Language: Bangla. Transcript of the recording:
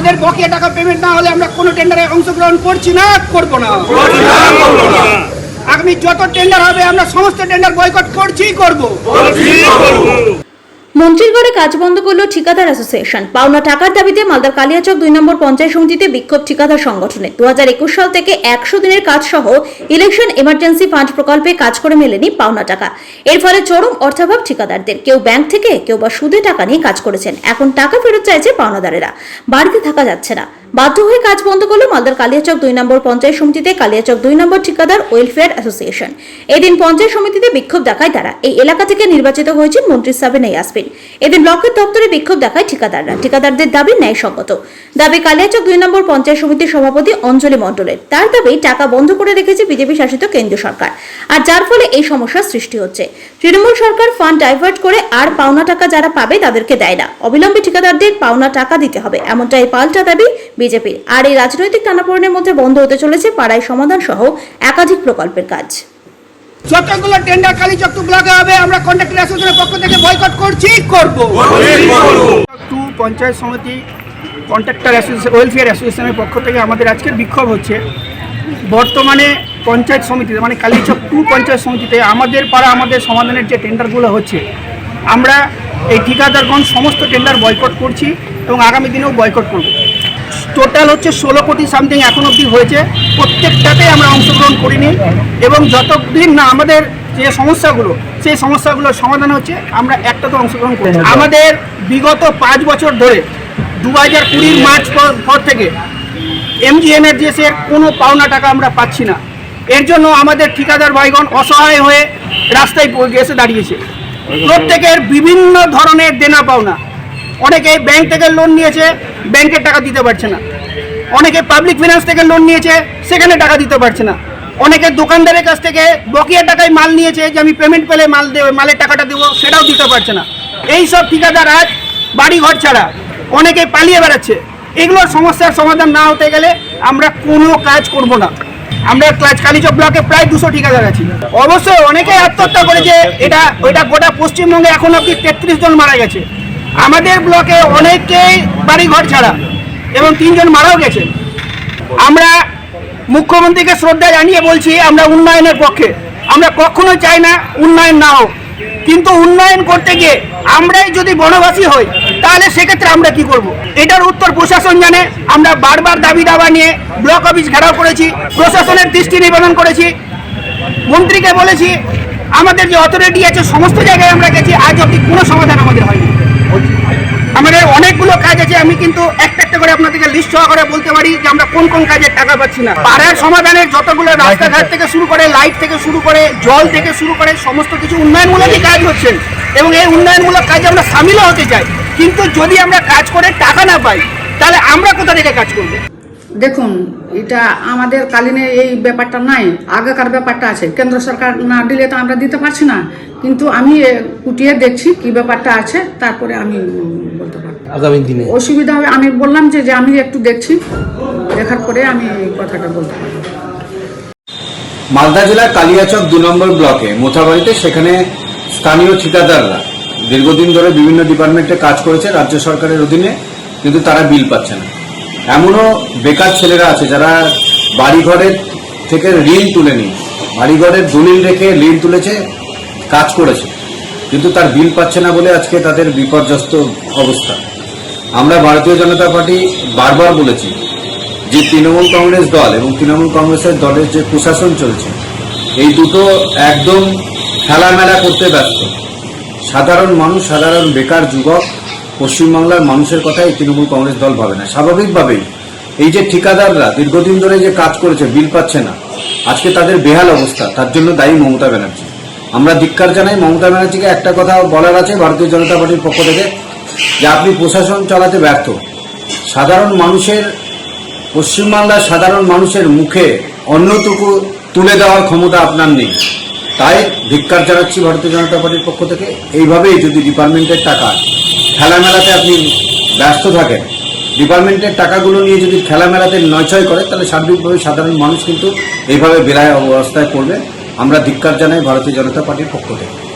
আমাদের বকেয়া টাকা পেমেন্ট না হলে আমরা কোনো টেন্ডারে অংশগ্রহণ করছি না করব না। আগামী যত টেন্ডার হবে আমরা সমস্ত টেন্ডার বয়কট করছি করব। মন্ত্রীর ঘরে কাজ বন্ধ করল ঠিকাদার অ্যাসোসিয়েশন। পাওনা টাকার দাবিতে মালদার কালিয়াচক দুই নম্বর পঞ্চায়েত সমিতিতে বিক্ষোভ ঠিকাদার সংগঠনে। দু হাজার একুশ সাল থেকে একশো দিনের কাজ সহ ইলেকশন এমার্জেন্সি ফান্ড প্রকল্পে কাজ করে মেলেনি পাওনা টাকা। এর ফলে চরম অর্থাভাব ঠিকাদারদের। কেউ ব্যাংক থেকে, কেউ বা সুদে টাকা নিয়ে কাজ করেছেন। এখন টাকা ফেরত চাইছে পাওনাদারেরা। বাড়িতে থাকা যাচ্ছে না। বাধ্য হয়ে কাজ বন্ধ করল মালদার কালিয়াচক দুই নম্বর পঞ্চায়েত সমিতিতে কালিয়াচক দুই নম্বর ঠিকাদার ওয়েলফেয়ার অ্যাসোসিয়েশন। এদিন পঞ্চায়েত সমিতিতে বিক্ষোভ দেখায় তারা। এই এলাকা থেকে নির্বাচিত হয়েছেন মন্ত্রী সাবেন ইয়াসমিন। এদিন ব্লকের দপ্তরে বিক্ষোভ দেখায় ঠিকাদাররা। ঠিকাদারদের দাবি ন্যায়সঙ্গত। দাবি কালিয়াচক দুই নম্বর পঞ্চায়েত সমিতির সভাপতি অঞ্জলি মণ্ডলের। তার দাবি, টাকা বন্ধ করে রেখেছে বিজেপি শাসিত কেন্দ্রীয় সরকার। আর যার ফলে এই সমস্যার সৃষ্টি হচ্ছে। তৃণমূল সরকার ফান্ড ডাইভার্ট করে আর পাওনা টাকা যারা পাবে তাদেরকে দেয় না। অবিলম্বে ঠিকাদারদের পাওনা টাকা দিতে হবে। এমনটাই পাল্টা দাবি বিজেপির। আর এই রাজনৈতিক টানাপোড়েনের মধ্যে বন্ধ হতে চলেছে পাড়ায় সমাধান সহ একাধিক প্রকল্পের কাজ। যতগুলো টেন্ডার কালীচক্র ব্লকে হবে আমরা কন্ট্রাক্টর অ্যাসোসিয়েশনের পক্ষ থেকে বয়কট করছি করব? টু পঞ্চায়েত সমিতি কন্ট্রাক্টর অ্যাসোসিয়েশন ওয়েলফেয়ার অ্যাসোসিয়েশনের পক্ষ থেকে আমাদের আজকের বিক্ষোভ হচ্ছে। বর্তমানে পঞ্চায়েত সমিতিতে মানে কালীচক টু পঞ্চায়েত সমিতিতে আমাদের পাড়া আমাদের সমাধানের যে টেন্ডারগুলো হচ্ছে আমরা এই ঠিকাদারগণ সমস্ত টেন্ডার বয়কট করছি এবং আগামী দিনেও বয়কট করব। টোটাল হচ্ছে ষোলো কোটি সামথিং এখন অবধি হয়েছে। প্রত্যেকটাতে আমরা অংশগ্রহণ করিনি এবং যতদিন না আমাদের যে সমস্যাগুলো, সেই সমস্যাগুলোর সমাধান হচ্ছে, আমরা একটাতে অংশগ্রহণ করি আমাদের বিগত পাঁচ বছর ধরে দু হাজার কুড়ির মার্চ পর- থেকে এমজিএনআরজিএসের কোনো পাওনা টাকা আমরা পাচ্ছি না। এর জন্য আমাদের ঠিকাদার ভাইগণ অসহায় হয়ে রাস্তায় এসে দাঁড়িয়েছে। প্রত্যেকের বিভিন্ন ধরনের দেনা পাওনা। অনেকে ব্যাংক থেকে লোন নিয়েছে ব্যাংকের টাকা দিতে পারছে না। অনেকে পাবলিক ফিনান্স থেকে লোন নিয়েছে, সেখানে টাকা দিতে পারছে না। অনেকে দোকানদারের কাছ থেকে বকেয়া টাকায় মাল নিয়েছে, যে আমি পেমেন্ট পেলে মাল দেবে, মালের টাকাটা দেবো, সেটাও দিতে পারছে না। এই সব ঠিকাদার আজ বাড়ি ঘর ছাড়া অনেকে পালিয়ে বেড়াচ্ছে। এগুলোর সমস্যার সমাধান না হতে গেলে আমরা কোনো কাজ করব না। আমরা ক্লাচ কালীচক ব্লকে প্রায় দুশো ঠিকাদার আছি। অবশ্যই অনেকেই আত্মহত্যা করেছে, এটা, ওইটা গোটা পশ্চিমবঙ্গে এখন অব্দি তেত্রিশ জন মারা গেছে। আমাদের ব্লকে অনেকেই বাড়ি ঘর ছাড়া এবং তিনজন মারাও গেছে। আমরা মুখ্যমন্ত্রীকে শ্রদ্ধা জানিয়ে বলছি, আমরা উন্নয়নের পক্ষে। আমরা কখনো চাই না উন্নয়ন না হোক। কিন্তু উন্নয়ন করতে গিয়ে আমরাই যদি বনবাসী হই, তাহলে সেক্ষেত্রে আমরা কি করব। এটার উত্তর প্রশাসন জানে। আমরা বারবার দাবি দাবা নিয়ে ব্লক অফিস ঘেরাও করেছি, প্রশাসনের দৃষ্টি নিবেদন করেছি। মন্ত্রীকে বলেছি, আমাদের যে অথরিটি আছে, সমস্ত জায়গায় আমরা গেছি, আজ অব্দি কোনো সমাধান আমাদের অনেকগুলো কাজ আছে আমি কিন্তু একটা একটা করে আপনাদেরকে লিস্ট সহকারে বলতে পারি যে আমরা কোন কোন কাজের টাকা পাচ্ছি না। পাড়ার সমাধানের যতগুলো রাস্তাঘাট থেকে শুরু করে লাইট থেকে শুরু করে জল থেকে শুরু করে সমস্ত কিছু উন্নয়নমূলকই কাজ হচ্ছে। এবং এই উন্নয়নমূলক কাজে আমরা সামিলও হতে চাই। কিন্তু যদি আমরা কাজ করে টাকা না পাই তাহলে আমরা কোথা থেকে কাজ করব? দেখুন এটা আমাদের কালীনে এই ব্যাপারটা নাই আগেকার ব্যাপারটা আছে। কেন্দ্র সরকার না দিলে তো আমরা দিতে পারছি না। কিন্তু আমি কুটিয়ে দেখছি কি ব্যাপারটা আছে তারপরে আমি বলতে পারব। আগামী দিনে? অসুবিধা হবে আমি বললাম যে যে আমি একটু দেখছি দেখার পরে আমি এই কথাটা বলতে পারব। মালদা জেলার কালিয়াচক দু নম্বর ব্লকে মোথাবাড়িতে সেখানে স্থানীয় ঠিকাদাররা দীর্ঘদিন ধরে বিভিন্ন ডিপার্টমেন্টে কাজ করেছে রাজ্য সরকারের অধীনে কিন্তু তারা বিল পাচ্ছে না। এমনও বেকার ছেলেরা আছে যারা বাড়িঘরের থেকে ঋণ তুলে নিয়ে বাড়িঘরের দলিল রেখে ঋণ তুলেছে, কাজ করেছে। কিন্তু তার বিল পাচ্ছে না বলে আজকে তাদের বিপর্যস্ত অবস্থা। আমরা ভারতীয় জনতা পার্টি বারবার বলেছি যে তৃণমূল কংগ্রেস দল এবং তৃণমূল কংগ্রেসের দলের যে প্রশাসন চলছে, এই দুটো একদম খেলামেলা করতে ব্যস্ত। সাধারণ মানুষ, সাধারণ বেকার যুবক পশ্চিমবাংলার মানুষের কথা এই তৃণমূল কংগ্রেস দল ভাবে না। স্বাভাবিকভাবেই এই যে ঠিকাদাররা দীর্ঘদিন ধরে যে কাজ করেছে, বিল পাচ্ছে না। আজকে তাদের বেহাল অবস্থা, তার জন্য দায়ী মমতা ব্যানার্জি। আমরা ধিক্কার জানাই মমতা ব্যানার্জিকে। একটা কথা বলার আছে ভারতীয় জনতা পার্টির পক্ষ থেকে, যে আপনি প্রশাসন চালাতে ব্যর্থ। সাধারণ মানুষের, পশ্চিমবাংলার সাধারণ মানুষের মুখে অন্যটুকু তুলে দেওয়ার ক্ষমতা আপনার নেই। তাই ধিক্কার জানাচ্ছি ভারতীয় জনতা পার্টির পক্ষ থেকে। এইভাবেই যদি ডিপার্টমেন্টের টাকা খেলামেলাতে আপনি ব্যস্ত থাকেন। ডিপার্টমেন্টের টাকাগুলো নিয়ে যদি খেলামেলাতে নয়ছয় করে, তাহলে সার্বিকভাবে সাধারণ মানুষ কিন্তু এইভাবে বেড়ায় অবস্থায় পড়বে। আমরা ধিক্কার জানাই ভারতীয় জনতা পার্টির পক্ষ থেকে।